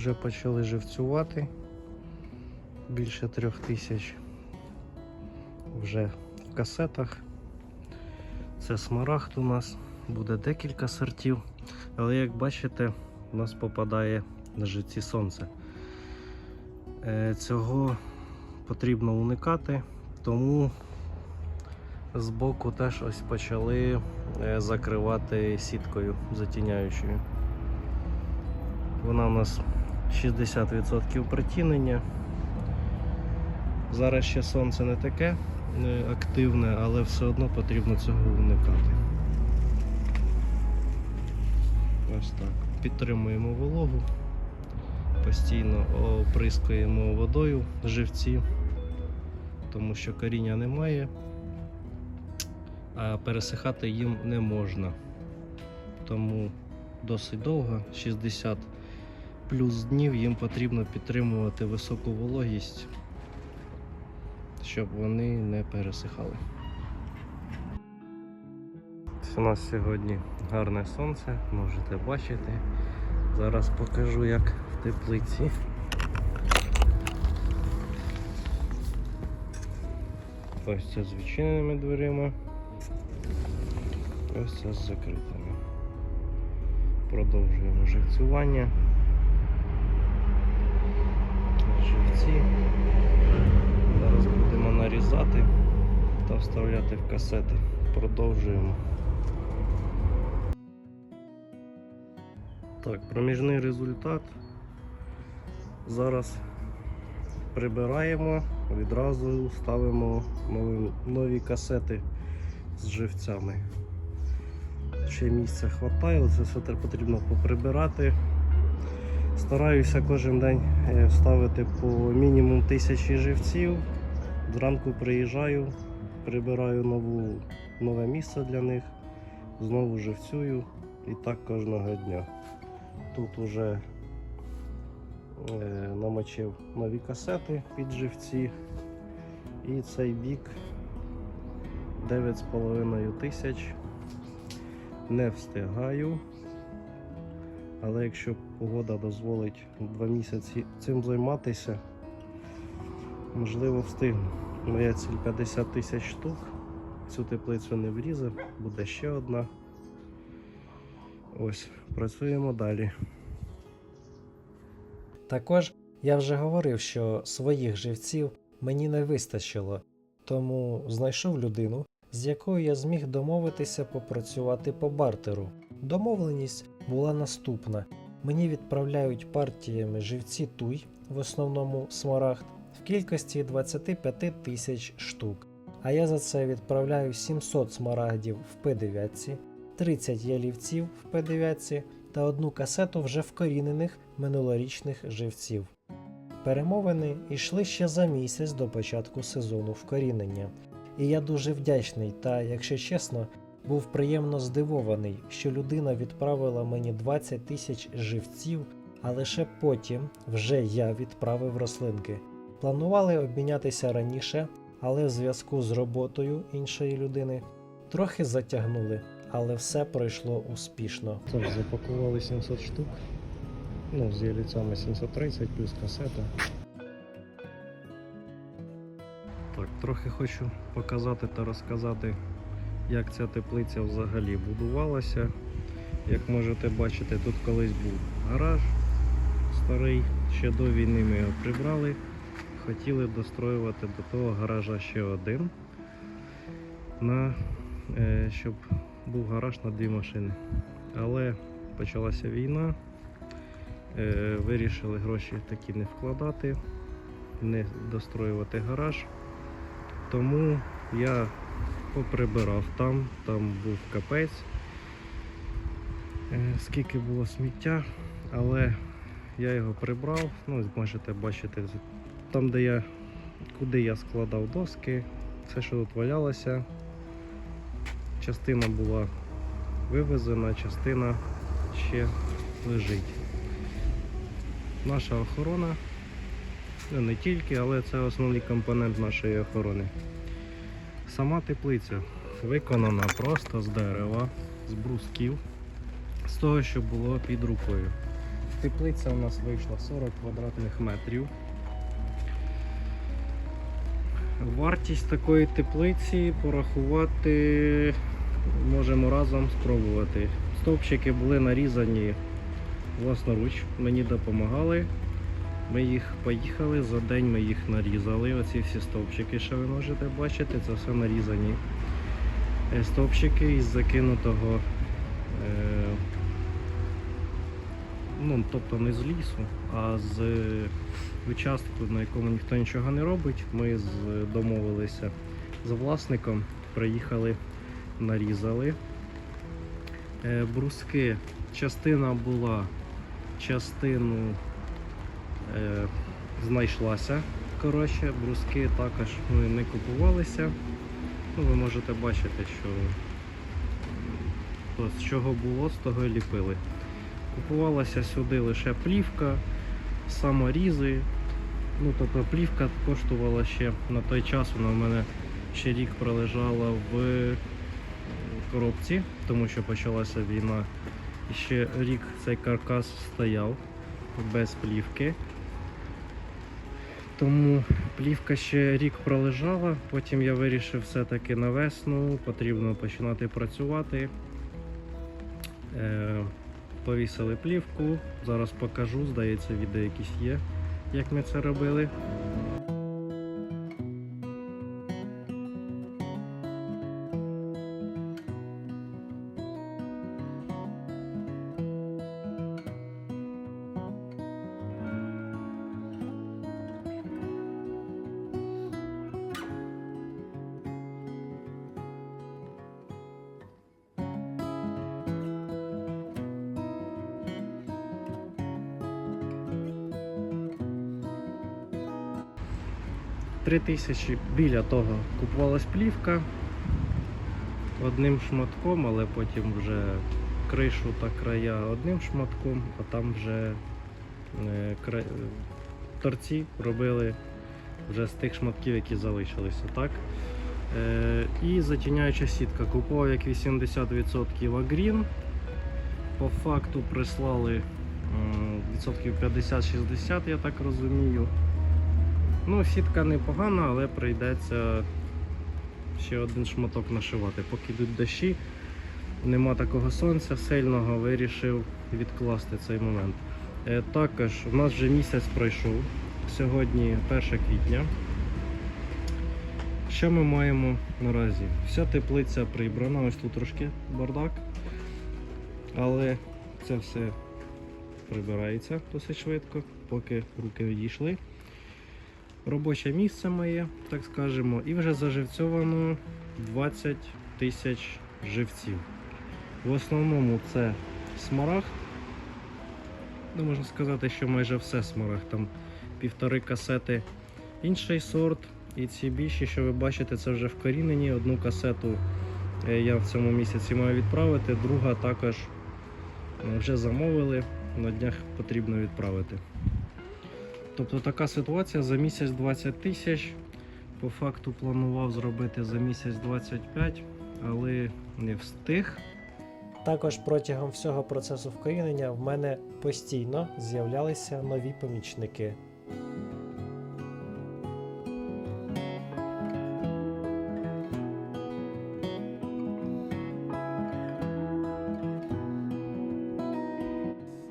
вже почали живцювати. Більше трьох тисяч вже в касетах. Це смарагд у нас, буде декілька сортів. Але як бачите, у нас попадає на живці сонце. Е, Цього потрібно уникати, тому збоку теж ось почали е, закривати сіткою затіняючою. Вона у нас 60% притінення. Зараз ще сонце не таке е, активне, але все одно потрібно цього уникати. Ось так. Підтримуємо вологу, постійно оприскуємо водою живці, тому що коріння немає, а пересихати їм не можна. Тому досить довго, 60 плюс днів їм потрібно підтримувати високу вологість, щоб вони не пересихали. У нас сьогодні гарне сонце, можете бачити. Зараз покажу як в теплиці. Ось це з відчиненими дверима. Ось це з закритими. Продовжуємо живцювання. Живці. Зараз будемо нарізати та вставляти в касети. Продовжуємо. Так, проміжний результат. Зараз прибираємо, відразу ставимо нові, нові касети з живцями. Ще місця вистачає, це все потрібно поприбирати. Стараюся кожен день е, ставити по мінімум тисячі живців. Зранку приїжджаю, прибираю нову, нове місце для них, знову живцюю і так кожного дня. Тут вже е, намочив нові касети під живці. І цей бік 9,5 тисяч. Не встигаю. Але якщо погода дозволить два місяці цим займатися, можливо встигну. Моя ціль 50 тисяч штук. Цю теплицю не врізав, буде ще одна. Ось, працюємо далі. Також я вже говорив, що своїх живців мені не вистачило, тому знайшов людину, з якою я зміг домовитися попрацювати по бартеру. Домовленість була наступна: мені відправляють партіями живці туй, в основному смарагд, в кількості 25 тисяч штук. А я за це відправляю 700 смарагдів в П9, 30 ялівців в П9 та одну касету вже вкорінених минулорічних живців. Перемовини йшли ще за місяць до початку сезону вкорінення, і я дуже вдячний та, якщо чесно, був приємно здивований, що людина відправила мені 20 тисяч живців, а лише потім вже я відправив рослинки. Планували обмінятися раніше, але в зв'язку з роботою іншої людини трохи затягнули, але все пройшло успішно. Тож запакували 700 штук. Ну, з яліцями 730 плюс касета. Так, трохи хочу показати та розказати, як ця теплиця взагалі будувалася. Як можете бачити, тут колись був гараж старий, ще до війни ми його прибрали. Хотіли достроювати до того гаража ще один, на, е, щоб був гараж на дві машини. Але почалася війна, е, вирішили гроші такі не вкладати, не достроювати гараж. Тому я поприбирав там, там був капець, е, скільки було сміття, але я його прибрав. Ну, можете бачити, там, де я, куди я складав доски, все, що тут валялося, частина була вивезена, частина ще лежить. Наша охорона, ну не тільки, але це основний компонент нашої охорони. Сама теплиця виконана просто з дерева, з брусків, з того, що було під рукою. теплиця у нас вийшла 40 квадратних метрів. Вартість такої теплиці порахувати можемо разом спробувати. Стовпчики були нарізані власноруч, мені допомагали. Ми їх поїхали, за день ми їх нарізали. Оці всі стовпчики, що ви можете бачити, це все нарізані е, стовпчики із закинутого. Е, ну, тобто не з лісу, а з участку, на якому ніхто нічого не робить. Ми домовилися з власником, приїхали, нарізали. Е, бруски, частина була, частину знайшлася. Коротше, бруски також ми не купувалися. Ну, ви можете бачити, що то, з чого було, з того і ліпили. Купувалася сюди лише плівка, саморізи. Ну, тобто плівка коштувала ще на той час, вона в мене ще рік пролежала в коробці, тому що почалася війна. І ще рік цей каркас стояв без плівки. Тому плівка ще рік пролежала, потім я вирішив все-таки на весну, потрібно починати працювати. Е, повісили плівку. Зараз покажу, здається, відео якісь є, як ми це робили. Три тисячі біля того купувалась плівка одним шматком, але потім вже кришу та края одним шматком, а там вже е, кра- торці робили вже з тих шматків, які залишилися. Так? Е, і затіняюча сітка. Купував як 80% агрін. По факту прислали відсотків 50-60, я так розумію. Ну, сітка непогана, але прийдеться ще один шматок нашивати. Поки йдуть дощі, нема такого сонця сильного, вирішив відкласти цей момент. Е, також у нас вже місяць пройшов. Сьогодні 1 квітня. Що ми маємо наразі? Вся теплиця прибрана, ось тут трошки бардак, але це все прибирається досить швидко, поки руки відійшли робоче місце моє, так скажемо, і вже заживцьовано 20 тисяч живців. В основному це смарагд. Ну, можна сказати, що майже все смарагд. Там півтори касети інший сорт. І ці більші, що ви бачите, це вже вкорінені. Одну касету е, я в цьому місяці маю відправити, друга також е, вже замовили. На днях потрібно відправити. Тобто така ситуація за місяць 20 тисяч. По факту планував зробити за місяць 25, але не встиг. Також протягом всього процесу вкорінення в мене постійно з'являлися нові помічники.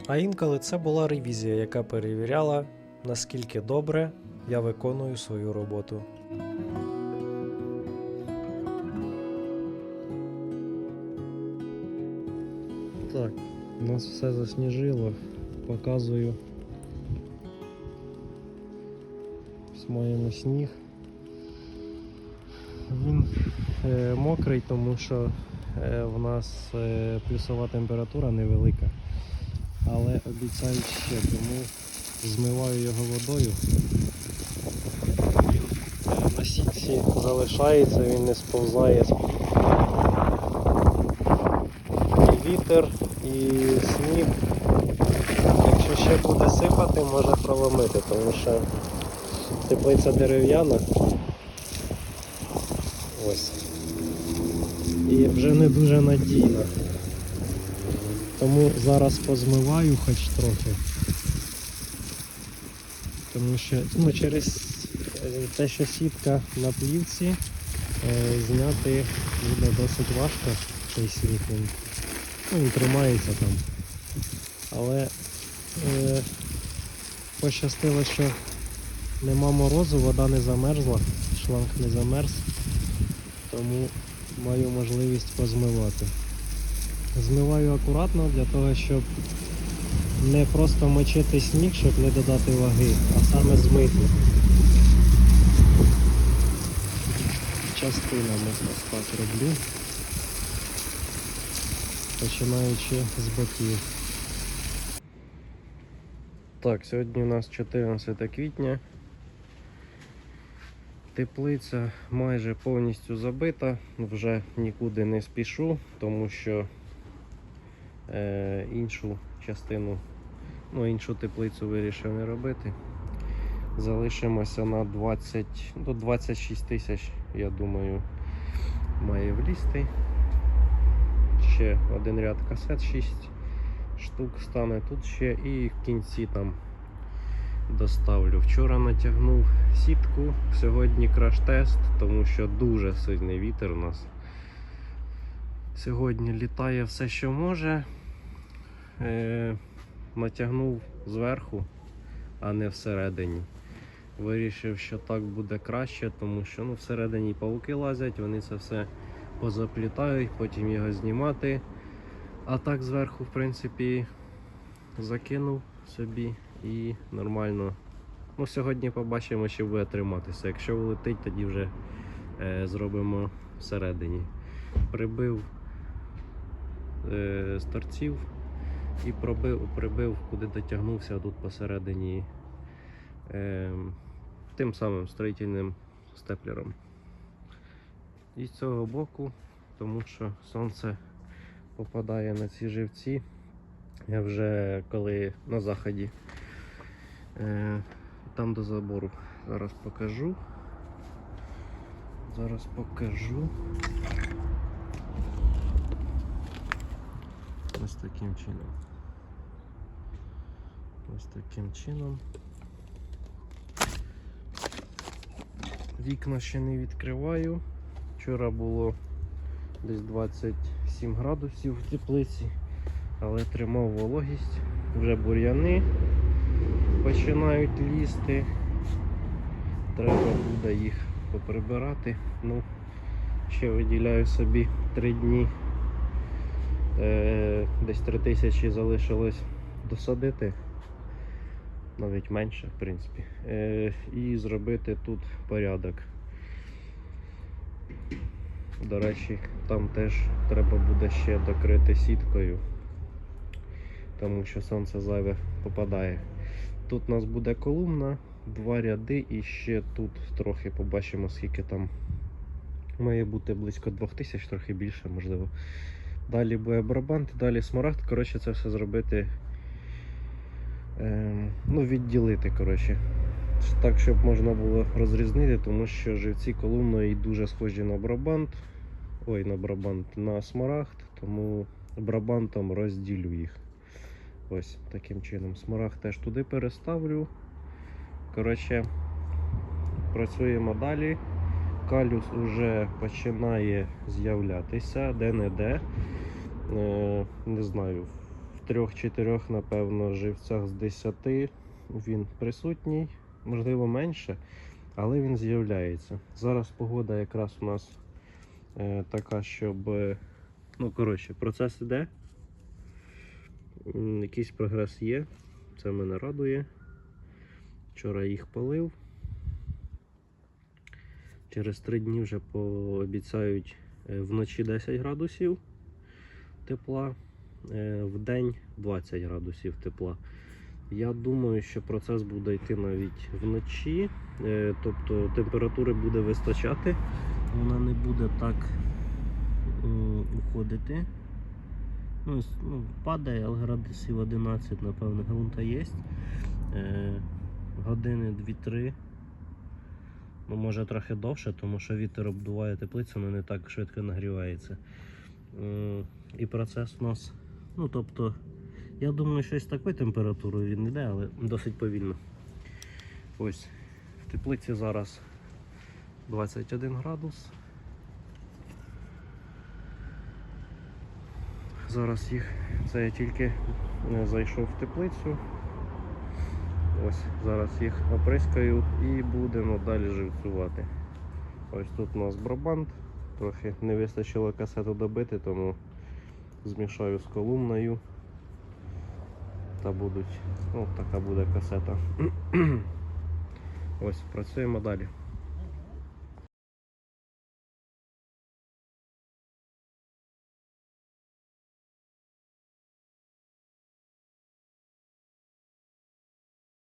А інколи це була ревізія, яка перевіряла, наскільки добре я виконую свою роботу. Так, у нас все засніжило. Показую. Ось маємо сніг. Він е, мокрий, тому що е, в нас е, плюсова температура невелика. Але обіцяють ще, тому змиваю його водою. На сітці залишається, він не сповзає і вітер, і сніг. Якщо ще буде сипати, може проломити, тому що теплиця дерев'яна. Ось. І вже не дуже надійна. Тому зараз позмиваю хоч трохи. Тому що ну, через е, те, що сітка на плівці, е, зняти буде досить важко цей сніг. Він, ну, він тримається там. Але е, пощастило, що нема морозу, вода не замерзла, шланг не замерз, тому маю можливість позмивати. Змиваю акуратно для того, щоб не просто мочити сніг, щоб не додати ваги, а саме змити. Частинами ось так роблю, починаючи з боків. Так, сьогодні у нас 14 квітня. Теплиця майже повністю забита, вже нікуди не спішу, тому що е, іншу частину, ну іншу теплицю вирішив не робити. Залишимося на 20 до 26 тисяч, я думаю, має влізти. Ще один ряд касет, 6 штук стане тут ще і в кінці там доставлю. Вчора натягнув сітку, сьогодні краш-тест, тому що дуже сильний вітер у нас. Сьогодні літає все, що може. Е, натягнув зверху, а не всередині. Вирішив, що так буде краще, тому що ну, всередині павуки лазять, вони це все позаплітають, потім його знімати. А так зверху, в принципі, закинув собі і нормально. Ну, сьогодні побачимо, чи буде триматися. Якщо влетить, тоді вже е, зробимо всередині. Прибив е, з торців і пробив, прибив, куди дотягнувся тут посередині е, тим самим строїтельним степлером. І з цього боку, тому що сонце попадає на ці живці. Я вже коли на заході е, там до забору. Зараз покажу. Зараз покажу. Ось таким чином. Ось таким чином. Вікна ще не відкриваю. Вчора було десь 27 градусів в теплиці, але тримав вологість. Вже бур'яни починають лізти. Треба буде їх поприбирати. Ну, ще виділяю собі 3 дні. Е, десь 3 тисячі залишилось досадити. Навіть менше, в принципі. Е, і зробити тут порядок. До речі, там теж треба буде ще докрити сіткою, тому що сонце зайве попадає. Тут у нас буде колумна, два ряди і ще тут трохи побачимо, скільки там має бути близько 2000, трохи більше, можливо. Далі буде барабант, далі смарагд. Коротше, це все зробити. Е, ну, відділити, коротше. Так, щоб можна було розрізнити, тому що живці колумної дуже схожі на брабант. Ой, на брабант, на смарагд, тому брабантом розділю їх. Ось таким чином. Смарагд теж туди переставлю. Коротше, працюємо далі. Калюс вже починає з'являтися де-не-де. Е, не знаю, трьох-чотирьох, напевно, живцях з 10 він присутній, можливо менше, але він з'являється. Зараз погода якраз у нас е, така, щоб. е, Ну, коротше, процес іде. Якийсь прогрес є, це мене радує. Вчора їх полив. Через три дні вже пообіцяють е, вночі 10 градусів тепла, в день 20 градусів тепла. Я думаю, що процес буде йти навіть вночі, е, тобто температури буде вистачати, вона не буде так уходити. Ну, ну, падає, але градусів 11, напевно, ґрунта є. Е, години 2-3. Ну, може трохи довше, тому що вітер обдуває теплицю, але не так швидко нагрівається. М, І процес у нас, ну тобто, я думаю, що з такою температурою він йде, але досить повільно. Ось в теплиці зараз 21 градус. Зараз їх, це я тільки е, зайшов в теплицю. Ось зараз їх оприскаю і будемо далі живцювати. Ось тут у нас брабант. Трохи не вистачило касету добити, тому змішаю з колумною. Та будуть, ну така буде касета. Ось, працюємо далі.